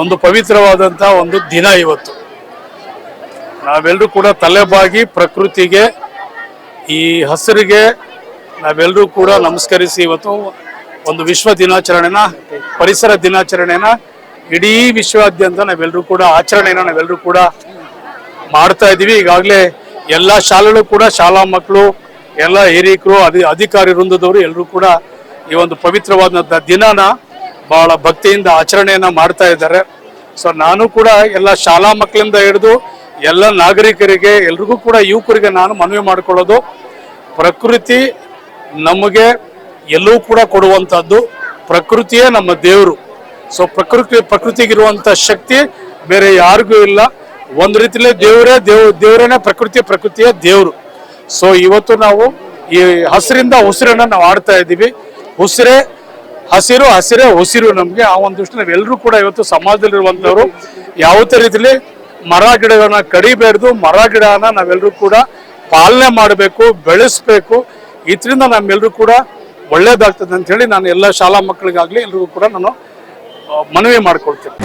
ಒಂದು ಪವಿತ್ರವಾದಂಥ ಒಂದು ದಿನ ಇವತ್ತು. ನಾವೆಲ್ಲರೂ ಕೂಡ ತಲೆಬಾಗಿ ಪ್ರಕೃತಿಗೆ, ಈ ಹಸಿರಿಗೆ ನಾವೆಲ್ಲರೂ ಕೂಡ ನಮಸ್ಕರಿಸಿ ಇವತ್ತು ಒಂದು ವಿಶ್ವ ದಿನಾಚರಣೆನ, ಪರಿಸರ ದಿನಾಚರಣೆನ, ಇಡೀ ವಿಶ್ವಾದ್ಯಂತ ನಾವೆಲ್ಲರೂ ಕೂಡ ಆಚರಣೆನ ನಾವೆಲ್ಲರೂ ಕೂಡ ಮಾಡ್ತಾ ಇದ್ದೀವಿ. ಈಗಾಗಲೇ ಎಲ್ಲ ಶಾಲೆಗಳು ಕೂಡ, ಶಾಲಾ ಮಕ್ಕಳು, ಎಲ್ಲ ಹಿರಿಯಕರು ಅಧಿ, ಅಧಿಕಾರಿ ವೃಂದದವರು ಎಲ್ಲರೂ ಕೂಡ ಈ ಒಂದು ಪವಿತ್ರವಾದಂಥ ದಿನನ ಬಹಳ ಭಕ್ತಿಯಿಂದ ಆಚರಣೆಯನ್ನ ಮಾಡ್ತಾ ಇದ್ದಾರೆ. ಸೊ ನಾನು ಕೂಡ ಎಲ್ಲ ಶಾಲಾ ಮಕ್ಕಳಿಂದ ಹಿಡಿದು ಎಲ್ಲ ನಾಗರಿಕರಿಗೆ, ಎಲ್ರಿಗೂ ಕೂಡ ಯುವಕರಿಗೆ ನಾನು ಮನವಿ ಮಾಡಿಕೊಳ್ಳೋದು, ಪ್ರಕೃತಿ ನಮಗೆ ಎಲ್ಲವೂ ಕೂಡ ಕೊಡುವಂಥದ್ದು, ಪ್ರಕೃತಿಯೇ ನಮ್ಮ ದೇವರು. ಸೊ ಪ್ರಕೃತಿ, ಪ್ರಕೃತಿಗಿರುವಂಥ ಶಕ್ತಿ ಬೇರೆ ಯಾರಿಗೂ ಇಲ್ಲ. ಒಂದು ರೀತಿಯಲ್ಲಿ ದೇವರೇ ದೇವ್, ದೇವರೇನೆ ಪ್ರಕೃತಿ, ಪ್ರಕೃತಿಯೇ ದೇವರು. ಸೊ ಇವತ್ತು ನಾವು ಈ ಹಸಿರಿಂದ ಉಸಿರನ್ನ ನಾವು ಆಡ್ತಾ ಇದ್ದೀವಿ. ಉಸಿರೇ ಹಸಿರು, ಹಸಿರೇ ಉಸಿರು ನಮಗೆ. ಆ ಒಂದು ದೃಷ್ಟಿ ನಾವೆಲ್ಲರೂ ಕೂಡ ಇವತ್ತು ಸಮಾಜದಲ್ಲಿರುವಂಥವ್ರು, ಯಾವುದೇ ರೀತಿಯಲ್ಲಿ ಮರ ಗಿಡಗಳನ್ನ ಕಡಿಬೇಡ್ದು ಮರ ಗಿಡನ ನಾವೆಲ್ಲರೂ ಕೂಡ ಪಾಲನೆ ಮಾಡಬೇಕು, ಬೆಳೆಸ್ಬೇಕು. ಇದರಿಂದ ನಮ್ಮೆಲ್ಲರೂ ಕೂಡ ಒಳ್ಳೇದಾಗ್ತದೆ ಅಂತ ಹೇಳಿ ನಾನು ಎಲ್ಲ ಶಾಲಾ ಮಕ್ಕಳಿಗಾಗಲಿ ಎಲ್ರಿಗೂ ಕೂಡ ನಾನು ಮನವಿ ಮಾಡ್ಕೊಳ್ತೀನಿ.